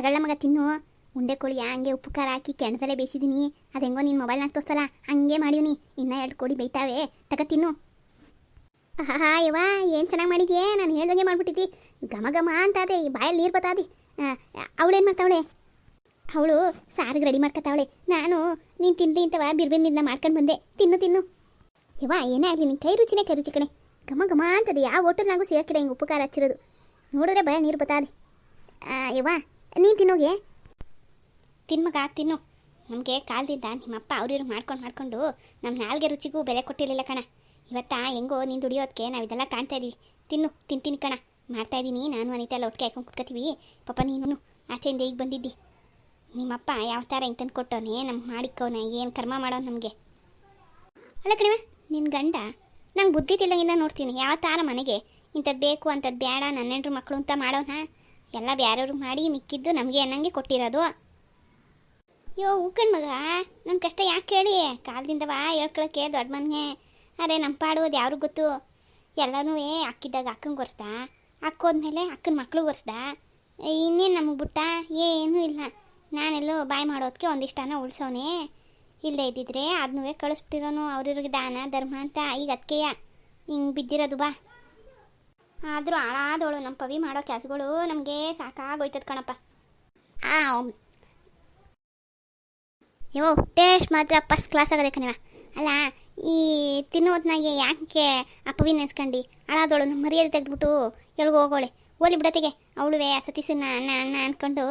ತಗೊಳ್ಳ ಮಗ ತಿನ್ನು. ಉಂಡೆ ಕೋಳಿ ಹಂಗೆ ಉಪ್ಪು ಖಾರ ಹಾಕಿ ಕೆಣದಲ್ಲೇ ಬೇಯಿಸಿದ್ದೀನಿ ಅದು ಹೆಂಗೋ ನಿನ್ನ ಮೊಬೈಲ್ನಾಗ ತೋರಿಸಲ್ಲ. ಹಂಗೆ ಮಾಡಿವ್ನಿ ಇನ್ನೂ ಎರಡು ಕೋಳಿ ಬೇಯ್ತಾವೆ. ತಗ ತಿನ್ನು. ಹಾ ಯವ್ವ, ಏನು ಚೆನ್ನಾಗಿ ಮಾಡಿದ್ಯೇ? ನಾನು ಹೇಳ್ದಂಗೆ ಮಾಡಿಬಿಟ್ಟಿದ್ದಿ. ಘಮ ಘಮ ಅಂತ ಅದೇ ಈ ಬಾಯಲ್ಲಿ ನೀರು ಬತ್ತಾದಿ. ಅವಳೇನು ಮಾಡ್ತಾವಳೆ? ಅವಳು ಸಾರಿಗೆ ರೆಡಿ ಮಾಡ್ಕೊತಾವಳೆ ನಾನು ನೀನು ತಿನ್ಲಿ ಅಂತವ ಬಿರ್ಬಿಂದಿಂದ ಮಾಡ್ಕೊಂಡು ಬಂದೆ. ತಿನ್ನು ತಿನ್ನು. ಯವ್ವ, ಏನೇ ಆಗಲಿ ನಿನ್ನ ಕೈ ರುಚಿನೇ ಕೈ ರುಚಿ ಕಣೆ. ಘಮ ಘಮ ಅಂತದೆ. ಯಾವ ಹೋಟೆಲ್ನಾಗೂ ಸೇರ್ಕಿಲ್ಲ ಹಿಂಗೆ ಉಪ್ಪು ಖಾರ ಹಚ್ಚಿರೋದು. ನೋಡಿದ್ರೆ ಭಯ ನೀರು ಬತ್ತಾದೆ. ಯವ್ವ ನೀನು ತಿನ್ನೋಗೆ? ತಿನ್ಮಗ ತಿನ್ನು. ನಮಗೆ ಕಾಲದಿಂದ ನಿಮ್ಮಪ್ಪ ಅವ್ರಿವ್ರು ಮಾಡ್ಕೊಂಡು ಮಾಡ್ಕೊಂಡು ನಮ್ಮ ನಾಲ್ಗೆ ರುಚಿಗೂ ಬೆಲೆ ಕೊಟ್ಟಿರಲಿಲ್ಲ ಕಣ. ಇವತ್ತಾ ಹೆಂಗೋ ನೀನು ದುಡಿಯೋದಕ್ಕೆ ನಾವು ಇದೆಲ್ಲ ಕಾಣ್ತಾ ಇದ್ದೀವಿ ತಿನ್ನು, ತಿಂತೀನಿ ಕಣ. ಮಾಡ್ತಾ ಇದ್ದೀನಿ ನಾನು ಅನಿತಾ ಎಲ್ಲ ಒಟ್ಟಿಗೆ ಹಾಕೊಂಡು ಕುತ್ಕೋತೀವಿ. ಪಾಪ ನೀನು ಆಚೆಯಿಂದ ಈಗ ಬಂದಿದ್ದಿ. ನಿಮ್ಮಪ್ಪ ಯಾವ ಥರ ಹಿಂಗೆ ತಂದು ಕೊಟ್ಟವನೇ, ನಮ್ಗೆ ಮಾಡಿಕ್ಕವನ ಏನು ಕರ್ಮ ಮಾಡೋನು ನಮಗೆ? ಅಲ್ಲ ಕಣಿವೆ ನಿನ್ನ ಗಂಡ ನಂಗೆ ಬುದ್ಧಿ ತಿಳಂಗಿಂದ ನೋಡ್ತೀನಿ. ಯಾವ ಥರ ಮನೆಗೆ ಇಂಥದ್ದು ಬೇಕು ಅಂಥದ್ದು ಬೇಡ ನನ್ನ ಹೆಂಡ್ರು ಮಕ್ಕಳು ಅಂತ ಮಾಡೋಣ ಎಲ್ಲ ಬೇರೆಯವ್ರು ಮಾಡಿ ಮಿಕ್ಕಿದ್ದು ನಮಗೆ ಅನ್ನಂಗೆ ಕೊಟ್ಟಿರೋದು. ಯೋ, ಉಕ್ಕಣ್ ಮಗ ನನ್ನ ಕಷ್ಟ ಯಾಕೆ ಹೇಳಿ ಬಾ, ಹೇಳ್ಕೊಳಕ್ಕೆ ದೊಡ್ಡ ಮನ್ಗೆ ಅರೆ ನಮ್ಮ ಪಾಡೋದು ಯಾರು ಗೊತ್ತು? ಎಲ್ಲನೂ ಅಕ್ಕಿದ್ದಾಗ ಅಕ್ಕಂಗೆ ಒರೆಸ್ದ. ಅಕ್ಕೋದ್ಮೇಲೆ ಅಕ್ಕನ ಮಕ್ಕಳು ಒರೆಸ್ದ. ಇನ್ನೇನು ನಮಗೆ ಬಿಟ್ಟ? ಏನೂ ಇಲ್ಲ. ನಾನೆಲ್ಲೋ ಬಾಯ್ ಮಾಡೋದಕ್ಕೆ ಒಂದಿಷ್ಟನ ಉಳಿಸೋನೆ. ಇಲ್ಲದೆ ಇದ್ದಿದ್ರೆ ಅದನ್ನೂ ಕಳಿಸ್ಬಿಟ್ಟಿರೋನು. ಅವ್ರಿವ್ರಿಗೆ ದಾನ, ಧರ್ಮ ಅಂತ ಈಗ ಅದಕ್ಕೆಯ ಹಿಂಗೆ ಬಿದ್ದಿರೋದು ಬಾ. ಆದರೂ ಹಾಳಾದವಳು ನಮ್ಮ ಪವಿ ಮಾಡೋ ಕೆಲಸಗಳು ನಮಗೆ ಸಾಕಾಗೋಯ್ತದ ಕಣಪ್ಪ. ಆ ಯೋ ಟೇಸ್ಟ್ ಮಾತ್ರ ಫಸ್ಟ್ ಕ್ಲಾಸ್ ಆಗದೆ ಕಣಿವ ಅಲ್ಲ, ಈ ತಿನ್ನೋದ್ನಾಗೆ ಯಾಕೆ ಅಪ್ಪವಿ ನೆನ್ಸ್ಕೊಂಡು? ಹಾಳಾದವಳು ನಮ್ಮ ಮರ್ಯಾದೆ ತೆಗೆದ್ಬಿಟ್ಟು ಎಲ್ಗೆ ಹೋಗೋಳೆ. ಓಲಿ ಬಿಡತೆಗೆ ಅವಳುವೆ ಸತೀಸನ್ನ ಅಣ್ಣ ಅಣ್ಣ ಅಂದ್ಕೊಂಡು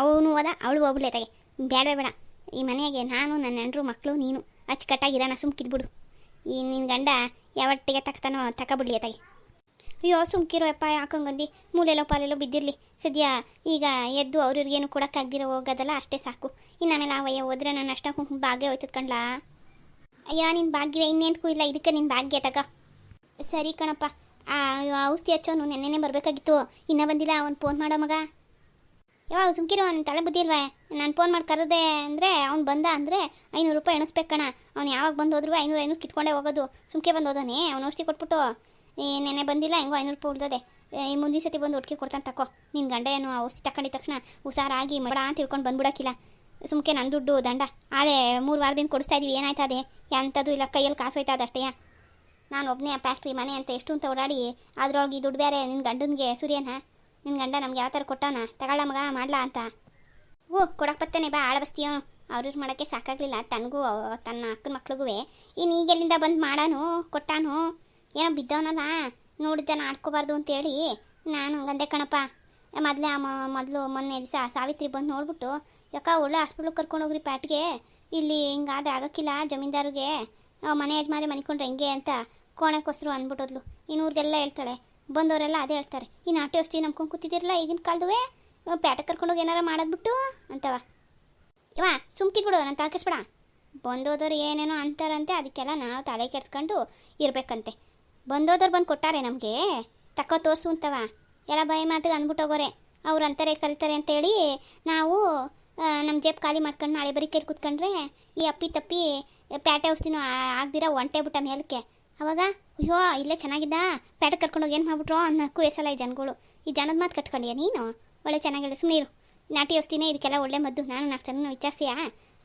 ಅವನು ಹೋದ, ಅವಳು ಹೋಗ್ಬಿಡ್ಲೆ ತೆಗೆ ಬೇಡವೇ ಬೇಡ. ಈ ಮನೆಗೆ ನಾನು, ನನ್ನ ಹೆಂಡ್ರು ಮಕ್ಕಳು ನೀನು. ಅಚ್ಚುಕಟ್ಟಾಗಿರೋಣ ಸುಮ್ಕಿದ್ಬಿಡು. ಈ ನಿನ್ನ ಗಂಡ ಯಾವಟ್ಟಿಗೆ ತಕ್ಕತಾನೋ ತಗೊಬಿಡ್ಲಿ ತೆಗೆ ಅಯ್ಯೋ ಸುಮ್ಕಿರೋ ಅಪ್ಪ ಮೂಲೆಲೋ ಪಾಲೆಲ್ಲೋ ಬಿದ್ದಿರಲಿ. ಸದ್ಯ ಈಗ ಎದ್ದು ಅವ್ರಿವ್ರಿಗೇನು ಕೊಡೋಕ್ಕಾಗ್ದಿರೋ ಹೋಗೋದಲ್ಲ, ಅಷ್ಟೇ ಸಾಕು. ಇನ್ನು ಆಮೇಲೆ ಅವಯ್ಯ ಹೋದ್ರೆ ನಾನು ಅಷ್ಟ ಭಾಗ್ಯ ಹೋಯ್ತದ ಕಣ್ಲಾ? ಅಯ್ಯೋ ನಿನ್ನ ಭಾಗ್ಯವೇ ಕೂ ಇಲ್ಲ, ಇದಕ್ಕೆ ನಿನ್ನ ಭಾಗ್ಯ ತಗ. ಸರಿ ಕಣಪ್ಪ. ಆ ಔಷಧಿ ಹಚ್ಚೋನು ನೆನ್ನೆನೇ ಬರಬೇಕಾಗಿತ್ತು. ಇನ್ನೂ ಬಂದಿಲ್ಲ, ಅವ್ನು ಫೋನ್ ಮಾಡೋ ಮಗ. ಯಾವ ಸುಮ್ಕಿರೋ ಅವ್ನ ತಲೆ ಬುದ್ಧಿ ನಾನು ಫೋನ್ ಮಾಡಿ ಕರೆದೆ ಅಂದರೆ, ಅವ್ನು ಬಂದ ಅಂದರೆ ಐನೂರು ರೂಪಾಯಿ ಎಣಿಸ್ಬೇಕು ಕಣ. ಅವ್ನು ಯಾವಾಗ ಬಂದು ಹೋದ್ರು ಐನೂರು ಐನೂರು ಕಿತ್ಕೊಂಡೇ ಹೋಗೋದು. ಸುಮ್ಕೆ ಬಂದು ಹೋದಾನೆ, ಅವ್ನು ಔಷಧಿ ಕೊಟ್ಬಿಟ್ಟು. ಈ ನೆನೆ ಬಂದಿಲ್ಲ? ಹೆಂಗೋ ಐನೂರು ರೂಪಾಯಿ ಉಳ್ದದೆ. ಈ ಮುಂದಿನ ಸತಿ ಬಂದು ಒಟ್ಟಿಗೆ ಕೊಡ್ತಾನೆ ತಕೋ. ನಿನ್ನ ಗಂಡ ಏನು ಔಷಧಿ ತಗೊಂಡಿದ ತಕ್ಷಣ ಹುಷಾರಾಗಿ ಮಡ ಅಂತ ತಿಳ್ಕೊಂಡು ಬಂದ್ಬಿಡಕ್ಕಿಲ್ಲ. ಸುಮ್ಕೆ ನನ್ನ ದುಡ್ಡು, ದಂಡ. ಅದೇ ಮೂರು ವಾರದಿಂದ ಕೊಡಿಸ್ತಾ ಇದೀವಿ ಅದೇ ಎಂಥದ್ದು ಇಲ್ಲ, ಕೈಯಲ್ಲಿ ಕಾಸು ಹೋಯ್ತದ ಅಷ್ಟೇಯ ನಾನು ಒಬ್ಬನೇ ಫ್ಯಾಕ್ಟ್ರಿ ಮನೆ ಅಂತ ಎಷ್ಟು ಅಂತ ಓಡಾಡಿ, ಅದ್ರೊಳಗೆ ಈ ದುಡ್ಡು ಬೇರೆ ನಿನ್ನ ಗಂಡನಿಗೆ ಸೂರ್ಯನ? ನಿನ್ನ ಗಂಡ ನಮ್ಗೆ ಯಾವ ಥರ ಕೊಟ್ಟವನ? ತಗೊಳ್ಳ ಮಗ, ಮಾಡ್ಲಾ ಅಂತ. ಓ ಕೊಡಕ್ಕೆ ಬತ್ತೇನೆ ಬಾ ಆಳ ಬಸ್ತೀಯವನು ಅವ್ರಿವ್ರು ಮಾಡೋಕ್ಕೆ ಸಾಕಾಗಲಿಲ್ಲ. ತನಗೂ, ತನ್ನ ಅಕ್ಕನ ಮಕ್ಳಿಗೂ ಇನ್ನು ಈಗೆಲ್ಲಿಂದ ಬಂದು ಮಾಡಾನು, ಕೊಟ್ಟಾನು? ಏನೋ ಬಿದ್ದವನಲ್ಲ? ಜನ ಆಡ್ಕೋಬಾರ್ದು ಅಂತೇಳಿ ನಾನು ಹಂಗಂದೆ ಕಣಪ್ಪ. ಮೊದಲೇ ಮೊದಲು ಮೊನ್ನೆ ದಿವಸ ಸಾವಿತ್ರಿ ಬಂದು ನೋಡ್ಬಿಟ್ಟು ಯಾಕ ಒಳ್ಳೆ ಹಾಸ್ಪಿಟ್ಲಿಗೆ ಕರ್ಕೊಂಡು ಹೋಗ್ರಿ ಪ್ಯಾಟ್ಗೆ. ಇಲ್ಲಿ ಹಿಂಗಾದ್ರೆ ಆಗೋಕ್ಕಿಲ್ಲ ಜಮೀನ್ದಾರಿಗೆ. ಆ, ಮನೆ ಯಜಮಾರಿ ಮನಿಕೊಂಡ್ರೆ ಹೆಂಗೆ ಅಂತ ಕೋಣಕ್ಕೋಸ್ರು ಅಂದ್ಬಿಟ್ಟೋದ್ಲು. ಇನ್ನೂರಿಗೆಲ್ಲ ಹೇಳ್ತಾಳೆ. ಬಂದವರೆಲ್ಲ ಅದೇ ಹೇಳ್ತಾರೆ. ಈ ನಾಟಿ ಔಷಧಿ ನಂಬ್ಕೊಂಡು ಕೂತಿದ್ದಿರಲ್ಲ ಈಗಿನ ಕಾಲದುವೆ? ಕರ್ಕೊಂಡು ಕರ್ಕೊಂಡೋಗಿ ಏನಾರ ಮಾಡೋದ್ಬಿಟ್ಟು? ಅಂತವ. ಇವ ಸುಮ್ಕಿದ್ಬಿಡು ನಾನು ತಲೆ ಕೆಡ್ಸ್ಬೇಡ. ಬಂದೋದವ್ರು ಏನೇನೋ ಅಂತಾರಂತೆ ಅದಕ್ಕೆಲ್ಲ ನಾವು ತಲೆ ಕೆಡ್ಸ್ಕೊಂಡು ಇರಬೇಕಂತೆ. ಬಂದೋದವ್ರು ಬಂದು ಕೊಟ್ಟಾರೆ ನಮಗೆ. ತಕ್ಕ ತೋರಿಸು ಅಂತವ. ಎಲ್ಲ ಭಯ ಮಾತಿಗೆ ಅಂದ್ಬಿಟ್ಟು ಹೋಗೋರೆ. ಅವ್ರು ಅಂತಾರೆ, ಕರೀತಾರೆ ಅಂತೇಳಿ ನಾವು ನಮ್ಮ ಜೇಬ್ ಖಾಲಿ ಮಾಡ್ಕೊಂಡು ನಾಳೆ ಬರೀ ಕೇರಿ ಕೂತ್ಕೊಂಡ್ರೆ ಈ ಅಪ್ಪಿ ತಪ್ಪಿ ಪ್ಯಾಟೆ ಔಷಧಿನೂ ಆಗ್ದಿರ ಒಂಟೆ ಬಿಟ್ಟ ಮೇಲಕ್ಕೆ. ಅವಾಗ, ಅಯ್ಯೋ, ಇಲ್ಲೇ ಚೆನ್ನಾಗಿದ್ದ, ಪ್ಯಾಟೆ ಕರ್ಕೊಂಡೋಗಿ ಏನು ಮಾಡ್ಬಿಟ್ರು ಅನ್ನಕ್ಕೂ ಎಸಲ್ಲ ಈ ಜನಗಳು. ಈ ಜನದ ಮಾತು ಕಟ್ಕೊಂಡಿಯಾ ನೀನು? ಒಳ್ಳೆ ಚೆನ್ನಾಗಿಲ್ಲ ಸುಮ್ಮನೆ ಇರು. ನಾಟಿ ಔಷಧಿನೇ ಇದಕ್ಕೆಲ್ಲ ಒಳ್ಳೆ ಮದ್ದು. ನಾನು ನಾಲ್ಕು ಜನ ವಿಚಾರಿಸಿಯಾ?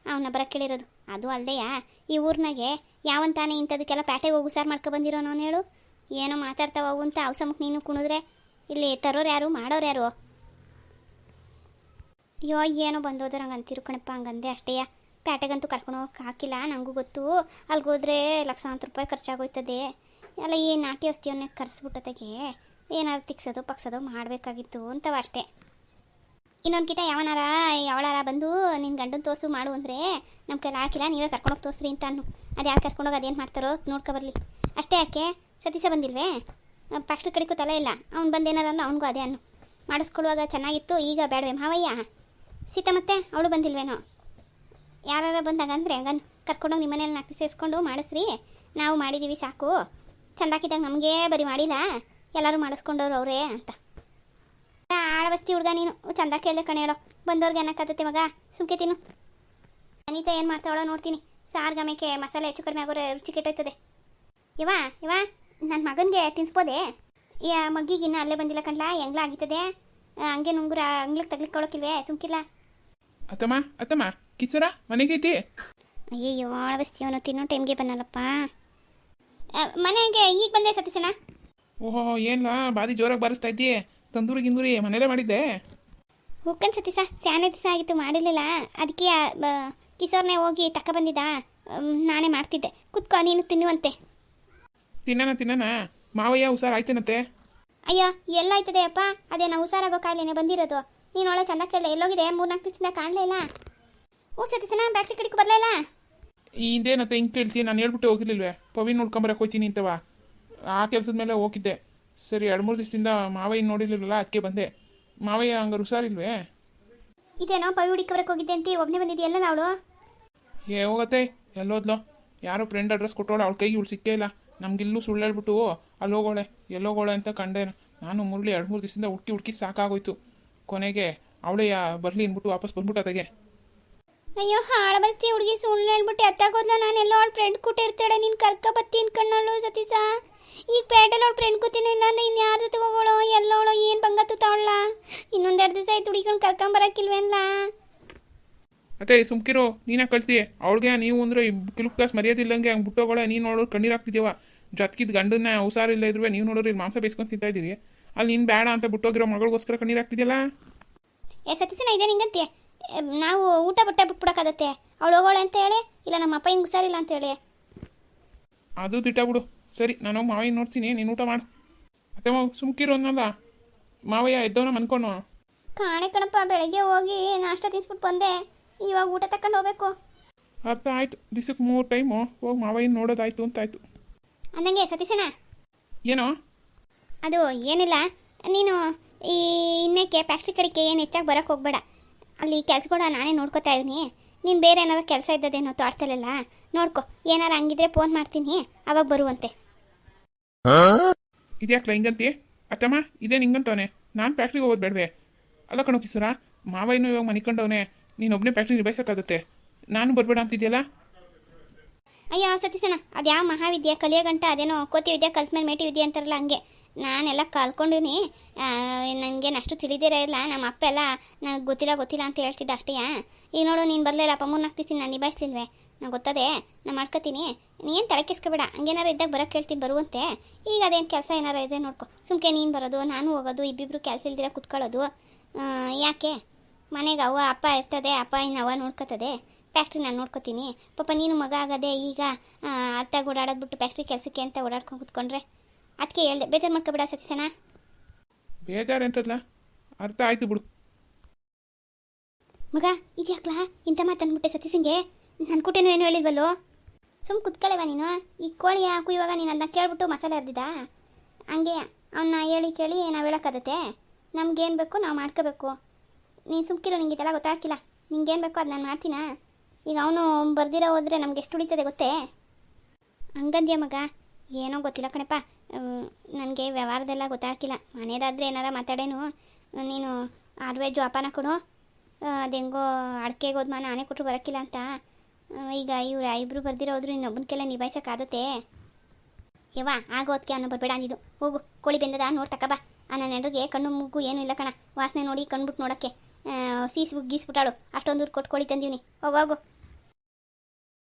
ಅವನ್ನ ಬರ ಕೇಳಿರೋದು. ಅದು ಅಲ್ದೆಯಾ ಈ ಊರ್ನಾಗೆ ಯಾವಂತಾನೆ ಇಂಥದಕ್ಕೆಲ್ಲ ಪ್ಯಾಟೆಗೆ ಹೋಗು ಸಾರು ಮಾಡ್ಕೊ ನಾನು ಹೇಳು. ಏನೋ ಮಾತಾಡ್ತಾವ ಅಂತ ಅವಸಮಕ್ಕೆ ನೀನು ಕುಣಿದ್ರೆ ಇಲ್ಲಿ ತರೋರು ಯಾರು, ಮಾಡೋರು ಯಾರು? ಅಯ್ಯೋ, ಏನೋ ಬಂದೋದ್ರ ನಂಗೆ ಅಂತಿರು ಕಣಪ್ಪ, ಹಂಗಂದೆ ಅಷ್ಟೇಯ ಪ್ಯಾಟೆಗಂತೂ ಕರ್ಕೊಂಡು ಹೋಗಕ್ಕೆ ಹಾಕಿಲ್ಲ ನನಗೂ ಗೊತ್ತು. ಅಲ್ಲಿಗೆ ಹೋದ್ರೆ ಲಕ್ಷಾಂತರ ರೂಪಾಯಿ ಖರ್ಚಾಗೋಯ್ತದೆ. ಎಲ್ಲ ಈ ನಾಟಿ ಔಷಧಿಯನ್ನೇ ಕರೆಸ್ಬಿಟ್ಟತೆಗೆ? ಏನಾದ್ರು ತಿಕ್ಸೋದು ಪಕ್ಸೋದು ಮಾಡಬೇಕಾಗಿತ್ತು ಅಂತವ ಅಷ್ಟೇ. ಇನ್ನೊಂದು ಕಿಟ ಯಾವನಾರ ಯಾವಳಾರ ಬಂದು ನಿನ್ನ ಗಂಡನ ತೋಸು ಮಾಡು ಅಂದರೆ ನಮ್ಮ ಕೈಲಿ ಹಾಕಿಲ್ಲ, ನೀವೇ ಕರ್ಕೊಂಡೋಗಿ ತೋರಿಸ್ರಿ ಅಂತ ಅನ್ನು ಅದು ಯಾರು ಕರ್ಕೊಂಡೋಗಿ ಅದೇನು ಮಾಡ್ತಾರೋ ನೋಡ್ಕೊಬರ್ಲಿ ಅಷ್ಟೇ ಯಾಕೆ? ಸತೀಸ ಬಂದಿಲ್ವೇ? ಫ್ಯಾಕ್ಟ್ರಿ ಕಡೆಗೂ ತಲೆ ಇಲ್ಲ. ಅವ್ನು ಬಂದೇನಾರ ಅವ್ನಿಗೂ ಅದೇ ಅನ್ನು. ಮಾಡಿಸ್ಕೊಳ್ಳುವಾಗ ಚೆನ್ನಾಗಿತ್ತು, ಈಗ ಬೇಡವೆ ಮಾವಯ್ಯ? ಸೀತಾ ಮತ್ತೆ? ಅವಳು ಬಂದಿಲ್ವೇನೋ? ಯಾರು ಬಂದಾಗಂದ್ರೆ ಹಂಗನ್ ಕರ್ಕೊಂಡೋಗಿ ನಿಮ್ಮ ಮನೇಲಿ ನಾಲ್ಕು ಸೇರಿಸ್ಕೊಂಡು ಮಾಡಿಸ್ರಿ. ನಾವು ಮಾಡಿದ್ದೀವಿ ಸಾಕು. ಚಂದಾಕಿದಾಗ ನಮಗೆ ಬರೀ ಮಾಡಿಲ್ಲ. ಎಲ್ಲರೂ ಮಾಡಿಸ್ಕೊಂಡವ್ರು ಅವರೇ ಅಂತ. ಆಳವಸ್ತಿ ಹುಡ್ಗ ನೀನು. ಚಂದ ಕೇಳಿದೆ ಕಣೆ ಹೇಳೋ. ಬಂದವ್ರಿಗೆ ಅನ್ನಕತ್ತೈತೆ ಮಗ? ಸುಮ್ಕೆ ತಿನ್ನು. ಅನಿತಾ ಏನು ಮಾಡ್ತಾವಳೋ ನೋಡ್ತೀನಿ. ಸಾರ್ಗಮಕ್ಕೆ ಮಸಾಲೆ ಹೆಚ್ಚು ಕಡಿಮೆ ಆಗೋರೆ ರುಚಿ ಕೆಟ್ಟೋಯ್ತದೆ. ಇವ ಇವ ನನ್ನ ಮಗನಿಗೆ ತಿನ್ಸ್ಬೋದೆ? ಯಾ ಮಗ್ಗಿಗೆ ಇನ್ನೂ ಅಲ್ಲೇ ಬಂದಿಲ್ಲ ಕಣ್ಲಾ? ಹೆಂಗ್ಲ ಆಗಿತ್ತದೆ ಹಂಗೆ ನುಂಗುರ ಅಂಗ್ಳಕ್ಕೆ ತಗ್ಲಿಕ್ಕೊಳಕಿಲ್ವೇ ಸುಮ್ಕಿಲ್ಲ. ಅತ್ತಮ್ಮ ಅತ್ತಮ್ಮ ಕಿಸರ ಮನೆಗೈತಿ ಅಯ್ಯಯ್ಯೋ ಅವನು ತಿನ್ನೋ ಟೈಮ್ಗೆ ಬನ್ನಲ್ಲಪ್ಪ ಮನೆಗೆ ಈಗ ಬಂದೆ ಸತೀಸಣ್ಣ ಓಹೋ ಏನ್ಲ ಬಾದಿ ಜೋರಾಗಿ ಬಾರಿಸ್ತಾ ಇದ್ದೀ ತಂದೂರಿ ಗಿಂದೂರಿ ಮನೇಲೇ ಮಾಡಿದ್ದೆ. ಹೋಗ್ಕನ್ ಸತೀಸ ಸ್ಯಾನೆ ದಿವಸ ಆಗಿತ್ತು ಮಾಡಿರಲಿಲ್ಲ. ಅದಕ್ಕೆ ಕಿಸೋರ್ನೇ ಹೋಗಿ ತಕ್ಕ ಬಂದಿದ್ದ. ನಾನೇ ಮಾಡ್ತಿದ್ದೆ. ಕುತ್ಕೋ ನೀನು ತಿನ್ನುವಂತೆ. ತಿನ್ನೋಣ ತಿನ್ನೋಣ ಮಾವಯ್ಯ ಹುಷಾರ್ ಆಯ್ತೇನತ್ತೆ? ಅಯ್ಯೋ ಎಲ್ಲ ಆಯ್ತದೆ ಅಪ್ಪ. ಅದೇ ನಾವು ಹುಷಾರಾಗೋ ಕಾಯಿಲೆನೆ ಬಂದಿರೋದು. ನೀನು ಒಳ್ಳೆ ಚೆನ್ನಾಗಿ ಕೇಳ ಎಲ್ಲೋಗಿದೆ? ಮೂರ್ನಾಲ್ಕು ದಿವಸದಿಂದ ಕಾಣಲೇ ಇಲ್ಲ. ಹ್ಞೂ ಸತೀಸನ ಬ್ಯಾಟ್ರಿ ಕಡೆಗೆ ಬರಲಿಲ್ಲ ಇದೇನತ್ತೆ ಹಿಂಗೆ ಕೇಳ್ತೀನಿ ನಾನು ಹೇಳ್ಬಿಟ್ಟು ಹೋಗಿರ್ಲಿಲ್ವೇ? ಪವಿನ್ ನೋಡ್ಕೊಂಬರಕ್ಕೆ ಹೋಗ್ತೀನಿ ಅಂತವಾ. ಆ ಕೆಲಸದ ಮೇಲೆ ಹೋಗಿದ್ದೆ. ಸರಿ ಎರಡು ಮೂರು ದಿವಸದಿಂದ ಮಾವಯ್ಯ ನೋಡಿರ್ಲಿಲ್ಲ ಅದಕ್ಕೆ ಬಂದೆ. ಮಾವಯ್ಯ ಹಂಗಾರೆ ಹುಷಾರಿಲ್ವೇ ಇದೇನೋ ಪವಿ ಹುಡುಕವ್ರಕ್ಕೆ ಹೋಗಿದ್ದೆ ಅಂತ ಒಬ್ಬನೇ ಬಂದಿದೆಯಲ್ಲ ಅವಳು? ಏ ಹೋಗತ್ತೆ ಎಲ್ಲೋದ್ಲೋ. ಯಾರೋ ಫ್ರೆಂಡ್ ಅಡ್ರೆಸ್ ಕೊಟ್ಟೋಳು ಅವಳ ಕೈಗೆ ಇವಳು ಸಿಕ್ಕೇ ಇಲ್ಲ. ನಮಗಿಲ್ಲೂ ಸುಳ್ಳು ಹೇಳ್ಬಿಟ್ಟು ಅಲ್ಲಿ ಹೋಗೋಳೆ ಎಲ್ಲೋಗೋಳೆ ಅಂತ ಕಂಡೆ ನಾನು ಮುರಳಿ ಎರಡು ಮೂರು ದಿವಸದಿಂದ ಹುಡುಕಿ ಹುಡುಕಿ ಸಾಕಾಗೋಯ್ತು. ಕೊನೆಗೆ ಅವಳೇ ಬರಲಿ ಅಂದ್ಬಿಟ್ಟು ವಾಪಸ್ ಬಂದ್ಬಿಟ್ಟು ಅದಕ್ಕೆ ಅಯ್ಯೋ ಹಾಳ ಬಸ್ತಿ ಹುಡುಗಿ ಸುಳ್ಳು ಹೇಳ್ಬಿಟ್ಟು ಎತ್ತಾಗೋದ್ಲ ನಾನು ಎಲ್ಲೋ ಅವಳ ಫ್ರೆಂಡ್ ಕೊಟ್ಟಿರ್ತಾಳೆ ನೀನು ಕರ್ಕ ಬತ್ತಿ ಅನ್ಕಣ್ಣಳು ಸತೀಸ ಈಗ ಪೇಟೆಲ್ಲ ಅವ್ಳು ಫ್ರೆಂಡ್ ಕೂತಿನಿಲ್ಲ ಅಂದ್ರೆ ಇನ್ನು ಯಾರ ಜೊತೆ ಹೋಗೋಳು ಎಲ್ಲೋಳು ಏನು ಬಂಗತ್ತು ತಗೊಳ್ಳ ಇನ್ನೊಂದೆರಡು ದಿವಸ ಆಯ್ತು ಹುಡುಗಿಗಳು ಕರ್ಕೊಂಬರಕ್ಕಿಲ್ವೇನ್ಲ ಅತ್ತೆ ಸುಮ್ಕಿರೋ ನೀನೇ ಕಳ್ತಿ. ಅವಳಿಗೆ ನೀವು ಅಂದ್ರೆ ಕಿಲುಕ್ ಕಾಸು ಮರ್ಯಾದಿಲ್ಲಂಗೆ ಹಂಗೆ ಬಿಟ್ಟೋಗೋಳೆ ನೀನು ನೋಡೋರು ಕಣ್ಣೀರು ಹಾಕ್ತಿದ್ದೀವ ಜೊತ್ಕಿದ್ ಗಂಡನ್ನ ಹುಷಾರಿಲ್ಲ ಇದ್ರೂ ನೀವು ನೋಡೋರು ಇಲ್ಲಿ ಮಾಂಸ ಬೇಯಿಸ್ಕೊಂಡು ತಿಂತಾ ಇದ್ದೀರಿ. ಅಲ್ಲಿ ನೀನು ಬೇಡ ಅಂತ ಬಿಟ್ಟೋಗಿರೋ ಮಗಳಿಗೋಸ್ಕರ ಕಣ್ಣೀರು ಹಾಕ್ತಿದ್ಯಲ್ಲ? ಏ ಸತೀಶನ ಇದೆ ನಿಂಗಂತೆ. ನಾವು ಊಟ ಬಟ್ಟೆ ಬಿಟ್ಬಿಡಕ್ಕಾಗತ್ತೆ. ಅವಳು ಹೋಗೋಳೆ ಅಂತ ಹೇಳಿ ಇಲ್ಲ ನಮ್ಮ ಅಪ್ಪ ಹಿಂಗೆ ಹುಷಾರಿಲ್ಲ ಅಂತ ಹೇಳಿ. ಅದು ದಿಟ್ಟ ಬಿಡು. ಸರಿ ನಾನು ಮಾವಯ್ಯ ನೋಡ್ತೀನಿ ನೀನು ಊಟ ಮಾಡು. ಅತ್ತೆ ಮಾವ ಸುಮ್ಕಿರೋ ಅನ್ನಲ್ಲ ಮಾವಯ್ಯ ಎದ್ದವನ ಅನ್ಕೊಂಡು ಕಾಣೆ ಕಣಪ್ಪ ಬೆಳಗ್ಗೆ ಹೋಗಿ ನಾಷ್ಟ ತಿನ್ಸ್ಬಿಟ್ಟು ಬಂದೆ. ಇವಾಗ ಊಟ ತಕೊಂಡು ಹೋಗ್ಬೇಕು. ಅರ್ಥ ಆಯ್ತು. ದಿವ್ಸಕ್ಕೆ ಮೂರು ಟೈಮು. ಹೋಗಿ ಮಾವಯ್ಯ ನೋಡೋದಾಯ್ತು ಅಂತ ಆಯ್ತು ಅಂದಂಗೆ ಸತೀಶಣ್ಣ. ಏನೋ? ಅದು ಏನಿಲ್ಲ. ನೀನು ಈ ಇನ್ನಕ್ಕೆ ಫ್ಯಾಕ್ಟ್ರಿ ಕಡೆಗೆ ಏನು ಹೆಚ್ಚಾಗಿ ಬರೋಕೆ ಹೋಗ್ಬೇಡ. ಅಲ್ಲಿ ಕೆಲಸಗಳು ನಾನೇ ನೋಡ್ಕೋತಾ ಇದ್ದೀನಿ. ನೀನು ಬೇರೆ ಏನಾದ್ರು ಕೆಲಸ ಇದ್ದದೇನೋ ತೋಟದಲ್ಲೆಲ್ಲ ನೋಡ್ಕೊ. ಏನಾರು ಹಂಗಿದ್ರೆ ಫೋನ್ ಮಾಡ್ತೀನಿ. ಅವಾಗ ಬರುವಂತೆ. ಇದ್ಯಾಕ್ಲ ಹಿಂಗಂತಿ ಅತ್ತಮ್ಮ ಇದೇ ನಿಂಗಂತವನೆ ನಾನು ಫ್ಯಾಕ್ಟ್ರಿಗೆ ಹೋಗೋದು ಬೇಡವೆ. ಅಲ್ಲ ಕಣೋ ಕಿಸುರ ಮಾವಯ್ಯನೂ ಇವಾಗ ಮನಿಕೊಂಡವನೆ. ನೀನೊಬ್ಬನೇ ಫ್ಯಾಕ್ಟ್ರಿ ನಿಭಾಯಿಸೋಕ್ಕಾಗುತ್ತೆ. ನಾನು ಬರಬೇಡ ಅಂತಿದ್ಯಲ್ಲ? ಅಯ್ಯೋ ಸತೀಸಣ್ಣ ಅದು ಯಾವ ಮಹಾವಿದ್ಯೆ? ಕಲಿಯೋ ಗಂಟ ಅದೇನೋ ಕೋತಿ ವಿದ್ಯೆ ಕಲ್ತ ಮೇಲೆ ಮೇಟಿ ವಿದ್ಯೆ ಅಂತಾರಲ್ಲ ಹಂಗೆ. ನಾನೆಲ್ಲ ಕಲ್ಕೊಂಡಿನಿ ನನಗೇನು ಅಷ್ಟು ತಿಳಿದಿರೇ ಇಲ್ಲ. ನಮ್ಮ ಅಪ್ಪ ಎಲ್ಲ ನನಗೆ ಗೊತ್ತಿಲ್ಲ ಗೊತ್ತಿಲ್ಲ ಅಂತ ಹೇಳ್ತಿದ್ದ ಅಷ್ಟೇ. ಈಗ ನೋಡು ನೀನು ಬರಲಿಲ್ಲ ಅಪ್ಪ ನಾಲ್ಕು ದಿವಸ ನಾನು ನಿಭಾಯಿಸ್ಲಿಲ್ವೇ. ನಂಗೆ ಗೊತ್ತದೆ ನಾನು ಮಾಡ್ಕೋತೀನಿ. ನೀನು ತಲೆ ಕೆಸ್ಕೊಬೇಡ ಹಂಗೇನಾರು ಇದ್ದಾಗ ಬರೋಕ್ಕೆ ಕೇಳ್ತೀನಿ ಬರುವಂತೆ. ಈಗ ಅದೇನು ಕೆಲಸ ಏನಾರು ಇದೆ ನೋಡ್ಕೊ. ಸುಮ್ಕೆ ನೀನು ಬರೋದು ನಾನು ಹೋಗೋದು ಇಬ್ಬಿಬ್ರು ಕೆಲಸ ಇಲ್ದಿರ ಕುತ್ಕೊಳ್ಳೋದು. ಯಾಕೆ? ಮನೆಗೆ ಅವ್ವ ಅಪ್ಪ ಇರ್ತದೆ ಅಪ್ಪ ಇನ್ನು ಅವ್ವ ನೋಡ್ಕೋತದೆ. ಫ್ಯಾಕ್ಟ್ರಿ ನಾನು ನೋಡ್ಕೋತೀನಿ. ಪಾಪ ನೀನು ಮಗ ಆಗದೆ ಈಗ ಅತ್ತಾಗ ಓಡಾಡೋದು ಬಿಟ್ಟು ಫ್ಯಾಕ್ಟ್ರಿ ಕೆಲಸಕ್ಕೆ ಅಂತ ಓಡಾಡ್ಕೊಂಡು ಕುತ್ಕೊಂಡ್ರೆ ಅದಕ್ಕೆ ಹೇಳ್ದೆ. ಬೇಜಾರು ಮಾಡ್ಕೋಬೇಡ ಸತೀಸಣ ಬೇಜಾರು ಎಂತದ್ಲ? ಅರ್ಥ ಆಯ್ತು ಬಿಡು. ಮಗ ಇದ್ಯಾಕ್ಲಾ? ಇಂಥ ಮಾತನ್ಬಿಟ್ಟೆ ಸತೀಸಂಗೆ ನನ್ನ ಕುಟೇನೂ ಏನು ಹೇಳಿಲ್ವಲ್ಲೋ ಸುಮ್ ಕುತ್ಕೊಳ್ಳೇವ ನೀನು? ಈ ಕೋಳಿ ಹಾಕು ಇವಾಗ ನೀನು ಅದನ್ನ ಕೇಳ್ಬಿಟ್ಟು ಮಸಾಲೆ ಅರ್ದಿದ್ದ ಹಂಗೆ ಅವನ್ನ ಹೇಳಿ ಕೇಳಿ ನಾವು ಹೇಳೋಕ್ಕಾಗತ್ತೆ. ನಮ್ಗೇನು ಬೇಕು ನಾವು ಮಾಡ್ಕೋಬೇಕು. ನೀನು ಸುಮ್ಕಿರೋ ನಿಂಗೆ ಇದೆಲ್ಲ ಗೊತ್ತಾಗ್ತಿಲ್ಲ ನಿಂಗೇನು ಬೇಕೋ ಅದು ನಾನು ಮಾಡ್ತೀನಾ? ಈಗ ಅವನು ಬರ್ದಿರೋ ಹೋದ್ರೆ ನಮ್ಗೆ ಎಷ್ಟು ಉಳಿತದೆ ಗೊತ್ತೇ? ಹಂಗಂದ್ಯ ಮಗ? ಏನೋ ಗೊತ್ತಿಲ್ಲ ಕಣಪ್ಪ. ನನಗೆ ವ್ಯವಹಾರದೆಲ್ಲ ಗೊತ್ತಾಗಿಲ್ಲ ಮನೇದಾದರೆ ಏನಾರ ಮಾತಾಡೇನು? ನೀನು ಆರ್ವೇಜು ಅಪಾನ ಕೊಡು. ಅದೆಂಗೋ ಅಡಿಕೆಗೆ ಹೋದ್ಮ, ನಾನೇ ಕೊಟ್ಟರು ಬರೋಕ್ಕಿಲ್ಲ ಅಂತ. ಈಗ ಇವ್ರ ಇಬ್ಬರು ಬರ್ದಿರೋದ್ರು ಇನ್ನೊಬ್ಬನ ನಿಭಾಯಿಸೋಕ್ಕಾಗತ್ತೆ. ಯವ್ವ ಆಗೋದ್ಕೆ ಅನ್ನೋ ಬರಬೇಡ ಅಂದಿದ್ದು. ಹೋಗು, ಕೋಳಿ ಬೆಂದದ ನೋಡಿ ಬಾ. ನನ್ನ ಹೆಂಡ್ರಿಗೆ ಕಣ್ಣು ಮೂಗು ಏನು ಇಲ್ಲ ಕಣ. ವಾಸನೆ ನೋಡಿ ಕಣ್ಬಿಟ್ಟು ನೋಡೋಕ್ಕೆ. ಸೀಸ್ಬಿಟ್ಟು ಗೀಸ್ಬಿಟ್ಟಾಳು. ಅಷ್ಟೊಂದು ದುಡ್ಡು ಕೊಟ್ಟು ಕೋಳಿ ಹೋಗು ಹೋಗು.